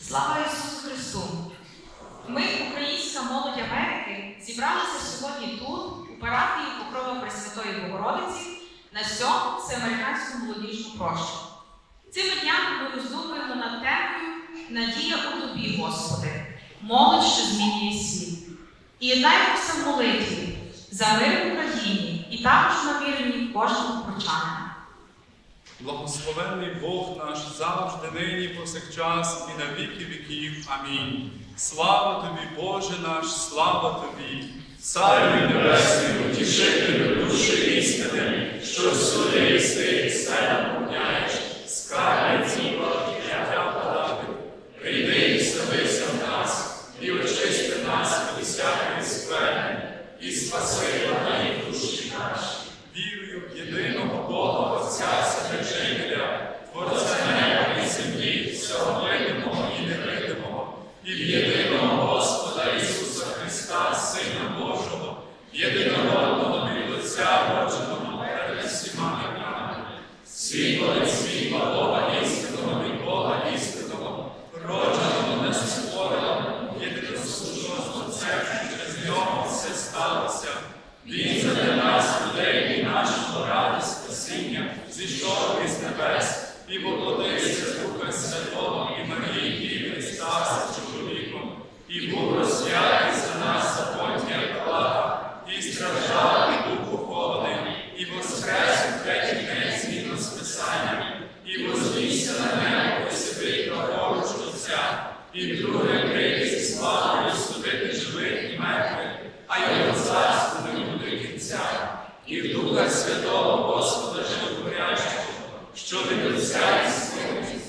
Слава Ісусу Христу! Ми, українська молодь Америки, зібралися сьогодні тут, у парафії Покрова Пресвятої Богородиці, на сьому всеамериканську молодіжну прощу. Цими днями ми роздумуємо над темою Надія у тобі, Господи, молодь, що змінює світ. І єднаємося в молитві за мир в Україні і також намірені кожного прочанина. Благословенний Бог наш завжди, нині, повсякчас і на віки віків. Амінь. Слава тобі, Боже наш, слава тобі, Царю небесний, утішителю душі істини, що всюди єси і все наповняєш, скарбниці життя подати. Прийди і вселися в нас, і очисти нас від всякої скверни, і спаси влади душі наші. вірую в Бога, Отця Вседержителя, Творця неба і землі, всього видимого і невидимого, і в єдиного Господа Ісуса Христа, Сина Божого, єдинородного від Отця родженого перед всіма віками, світло від світла Бога істинного від Бога істинного, родженого нескореного, єдиносушного з Отцем, через нього все сталося. Він задля нас, людей і нашого ради спасіння, зійшов із небес і воплотився з Духа Святого і Марії Діви, стався чоловіком, і був розп'ятий за нас за Понтія Пилата, і страждав і був похований, і воскрес у третій день згідно з Писанням, і вознісся на небо і сидить праворуч Отця, і друге прийде зі славою судити живих і мертвих, а його царство не буде кінця, і в Духа Святого Господа Животворящого, що від Отця і Сина,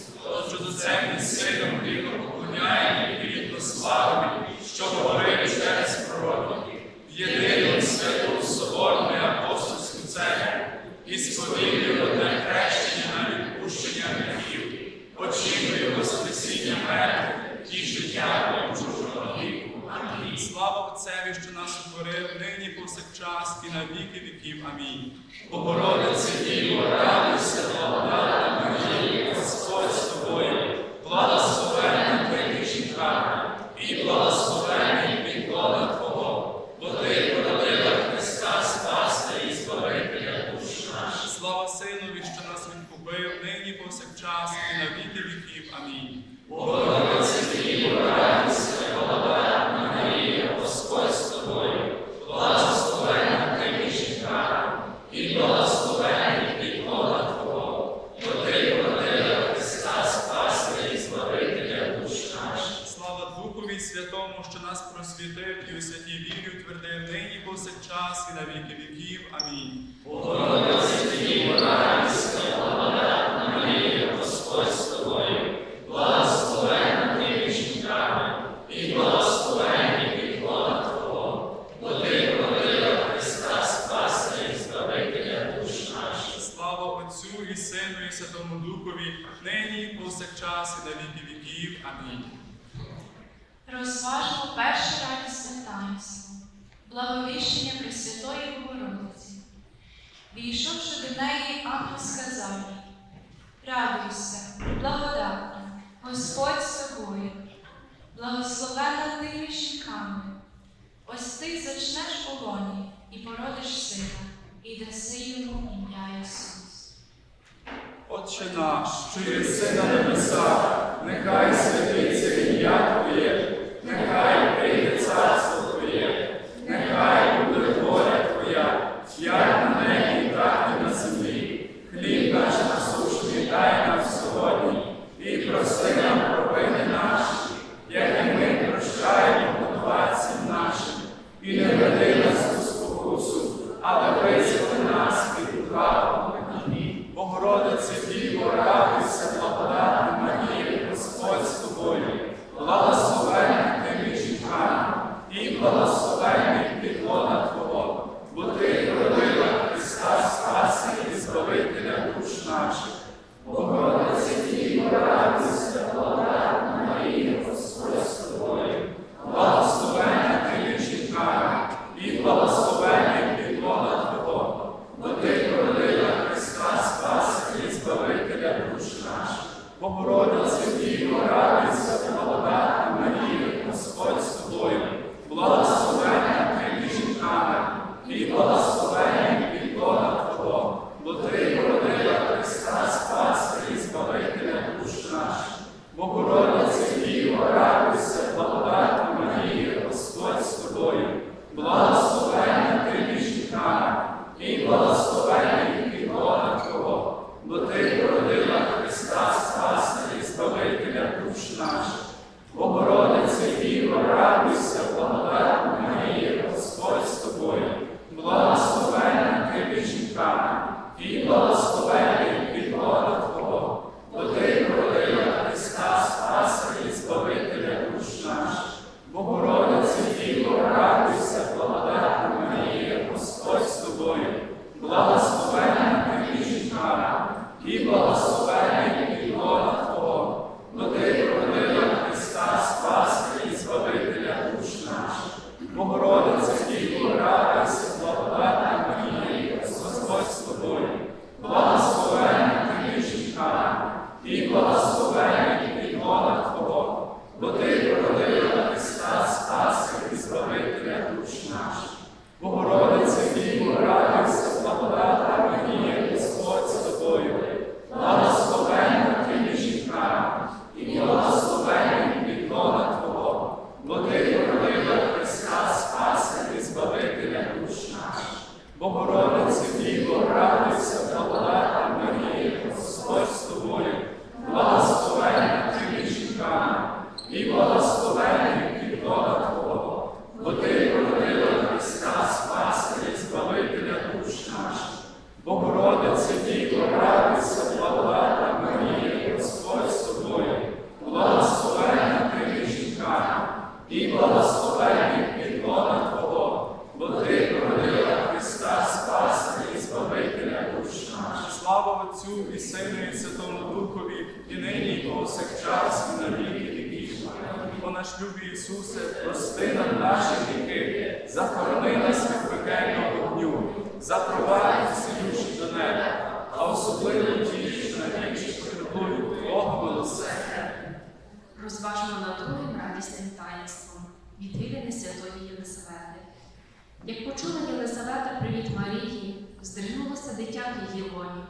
що до цим сином рівно поклоняємо і рівно славимо, що говорив через пророків, в єдину святу соборну і апостольську церкву, і сповідую одне хрещення на відпущення гріхів, очікую Воскресіння мертвих і життя Божого віку. Амінь. слава Отцеві, що нас утворив, нині повсякчас і на віки віків. Амінь. Богородице Діво, радуйся, благодатна Марія, Господь з тобою, благословенна ти між жінками, і благословенний підлона Твого, бо ти породила Христа Спаса і Збавителя душ наших. Слава Синові, що нас відкупив, нині повсякчас і на віки віків. Амінь. Богородице Діво, радуйся, благодатна Марія, Господь з тобою, благословенна ти між жінками, і благословенний підлона Твого, бо ти породила Христа Спаса і Збавителя душ наших. Слава Духові Святому, що нас просвітив і у святій вірі утвердив нині повсякчас і на віки віків. Амінь. Богородице Діво, радуйся, благодатна Марія, Господь з тобою, благословенна ти між жінками, і благословенний підлона Твого, бо ти породила Христа Спаса і Збавителя душ наших. Слава Отцю і Сину і Святому Духові, нині повсякчас і на віки віків. Амінь. Розважмо перше радісне таїнство, благовіщення Пресвятої Богородиці. Війшовши до неї, ангел сказав Радуйся, благодатна, Господь з тобою, благословена ти між жінками. Ось ти зачнеш у лоні і породиш сина, і даси йому ім'я Ісус. Отче наш, що єси на небесах, нехай святиться ім'я Твоє, нехай наш, любий Ісусе, прости нам наші гріхи, захорони нас від пекельного вогню, запровадь всі до неба, а особливо ті, що найбільше потребують Твого милосердя. Розважимо над другим радісним таїнством, від відвідини святої Єлисавети. Як почула Єлисавета привіт Марії, здригнулося дитя в її лоні.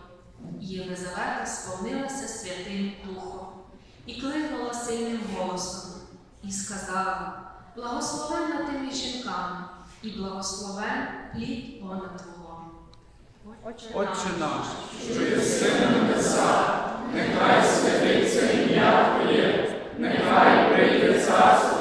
Єлизавета сповнилася Святим Духом і кликнула сильним і сказала: благословенна ти між жінками, і благословен плід вона Твого. Отче наш, що єси на небесах, нехай святиться ім'я Твоє, нехай прийде царство.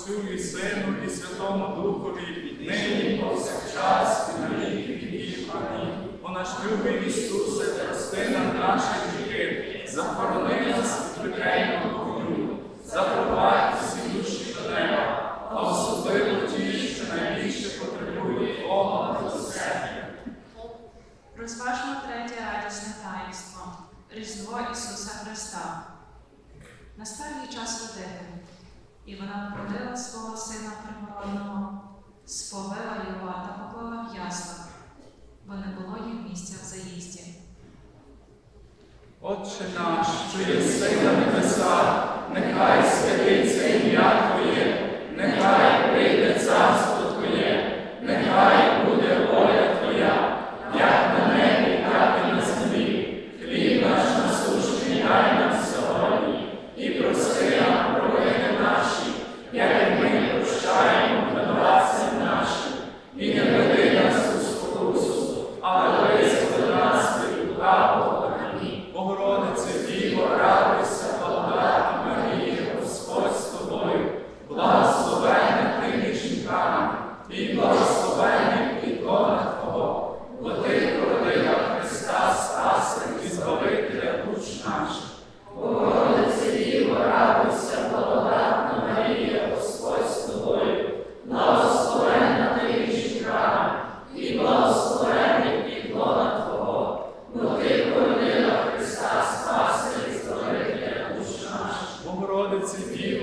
Отцю і Сину, і Святому Духові, нині повсякчас, і на віки віків. Амінь. О наш любий Ісусе, прости нам наші гріхи, захорони нас від людей. І вона породила свого сина природного, сповела його та поклала в яслах, бо не було їм місця в заїзді. Отче наш, що єси на небеса, нехай святиться ім'я. лицепі,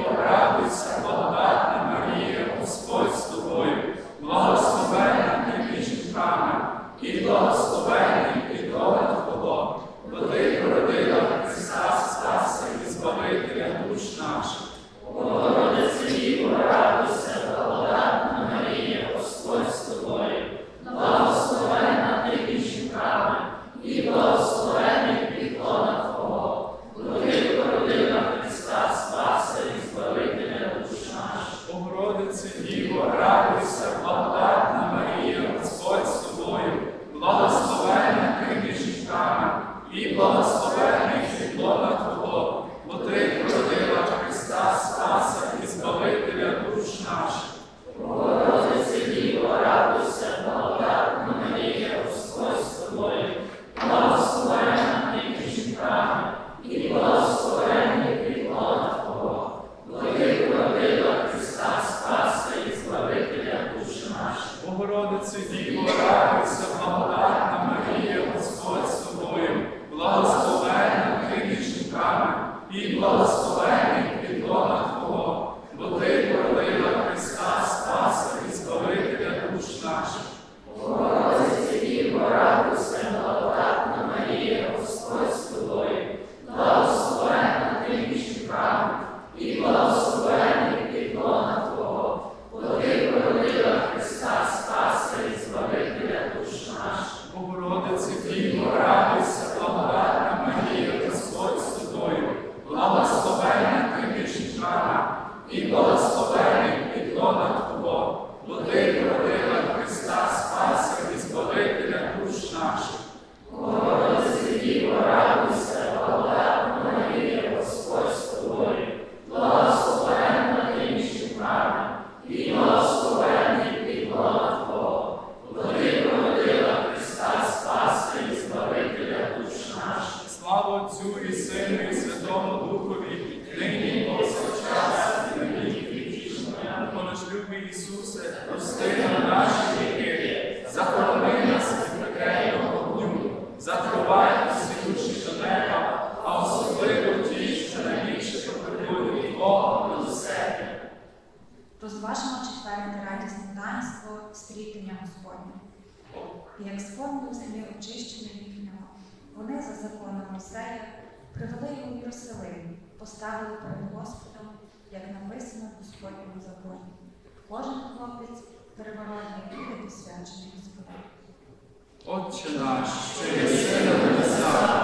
ім'я Господнє, як сповнив землі очищення їхнього. Вони за законом Мосея привели його в Єрусалим, поставили перед Господом, як написано в Господньому законі. Кожен хлопець переворотний буде посвячений Господу. Отче наш, що є сила небеса,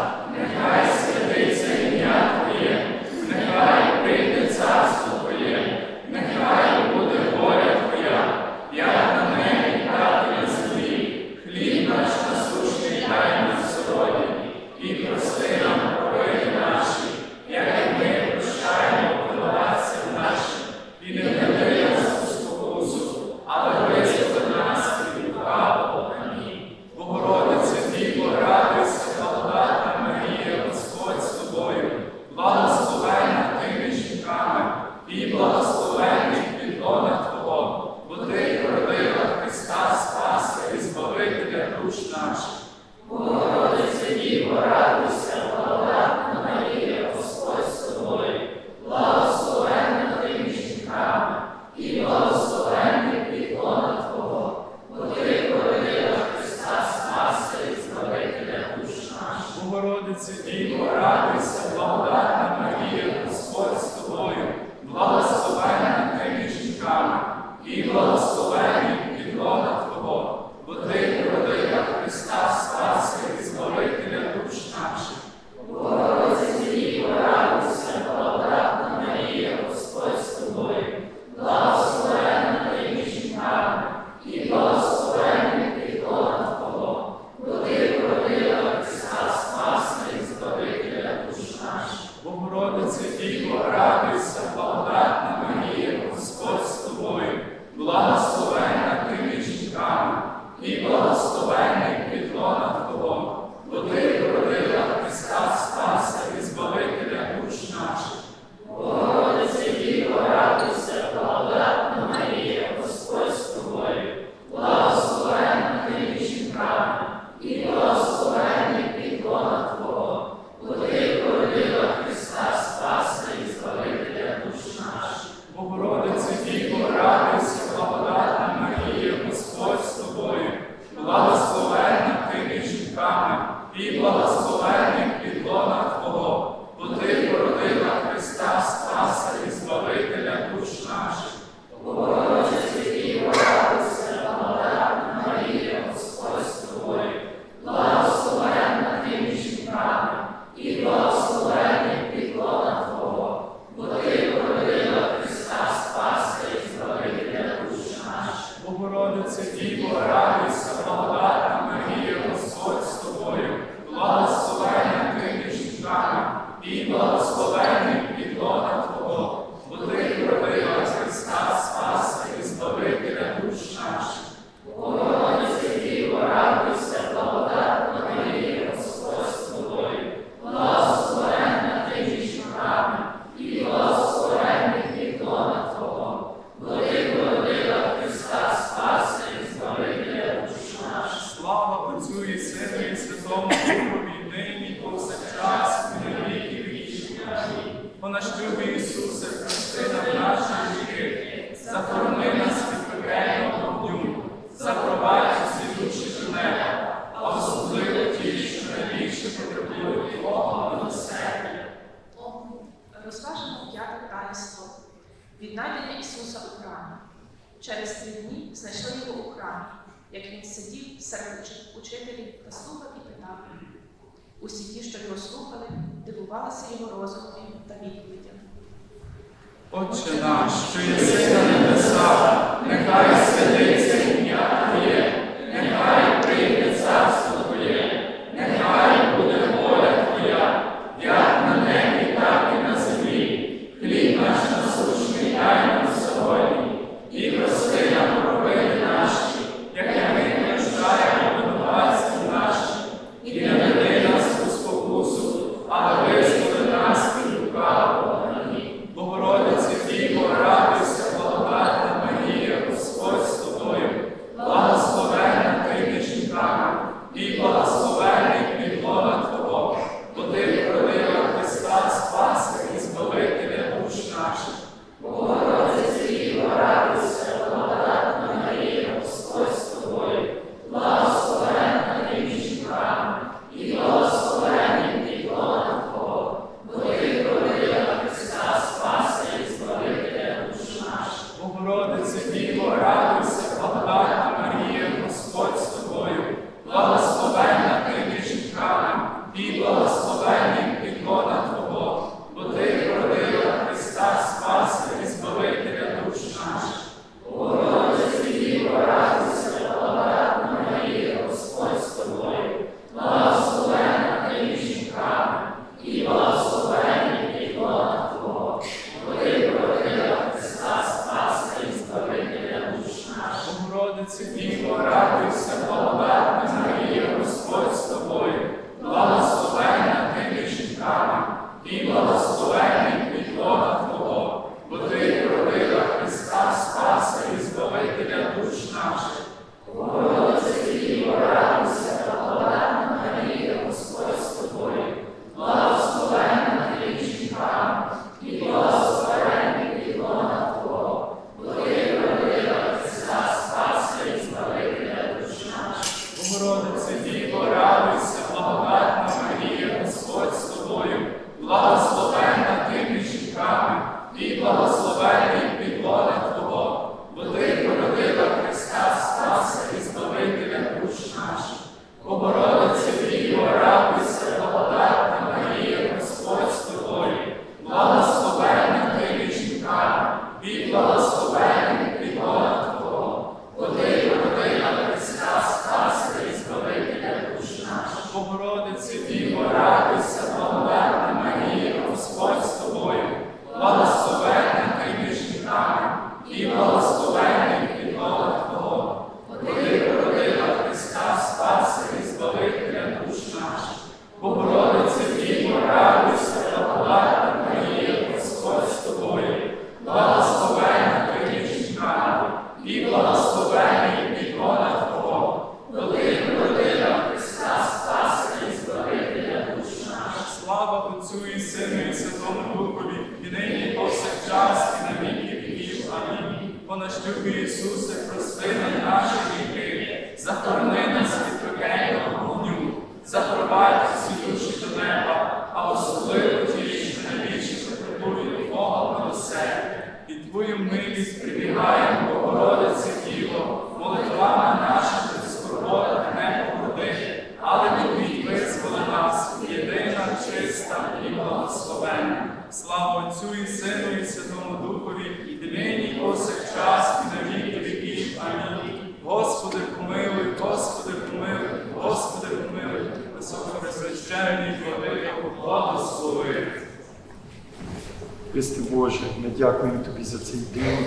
Боже, ми дякуємо Тобі за цей день,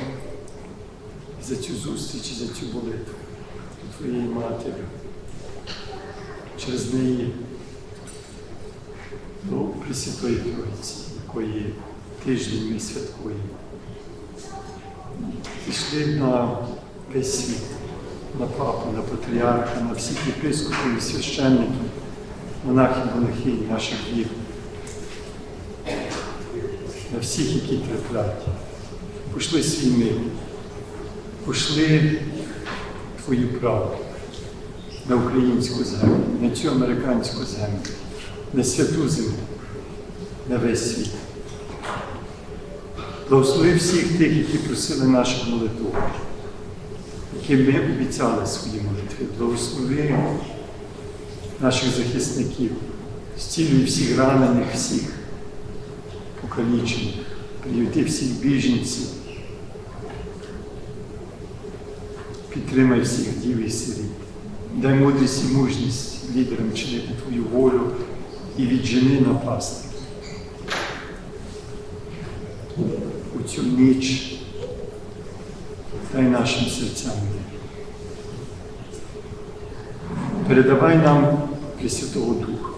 за цю зустріч і за цю молитву до Твоєї Матері. Через неї до Пресвятої Троїці, якої тиждень ми святкуємо. Пішли на весь світ, на папу, на патріарха, на всіх єпископів і священників, монахів, монахинь, наших дів, на всіх, які терплять. Пошли свій мир, пошли твою правду на українську землю, на цю американську землю, на святу землю, на весь світ. Благослови всіх тих, які просили наших молитв, які ми обіцяли свої молитви. Благослови наших захисників, зцілюй всіх ранених, всіх покалічених, приюти всіх біженців, підтримай всіх дів і сиріт. Дай мудрість і мужність лідерам чинити Твою волю і віджени напасти. У цю ніч дай нашим серцям. Передавай нам Пресвятого Духа,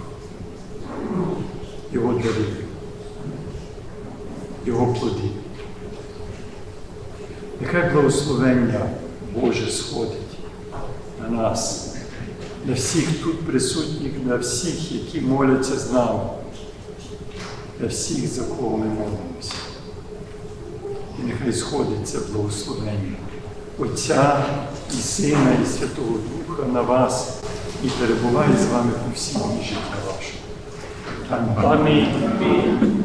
Його дари, Його плоди. Нехай благословення Боже сходить на нас, на всіх тут присутніх, на всіх, які моляться з нами, на всіх, за кого ми молимося. І нехай сходить це благословення Отця і Сина, і Святого Духа на вас і перебуває з вами по всій життя вашого. Амінь.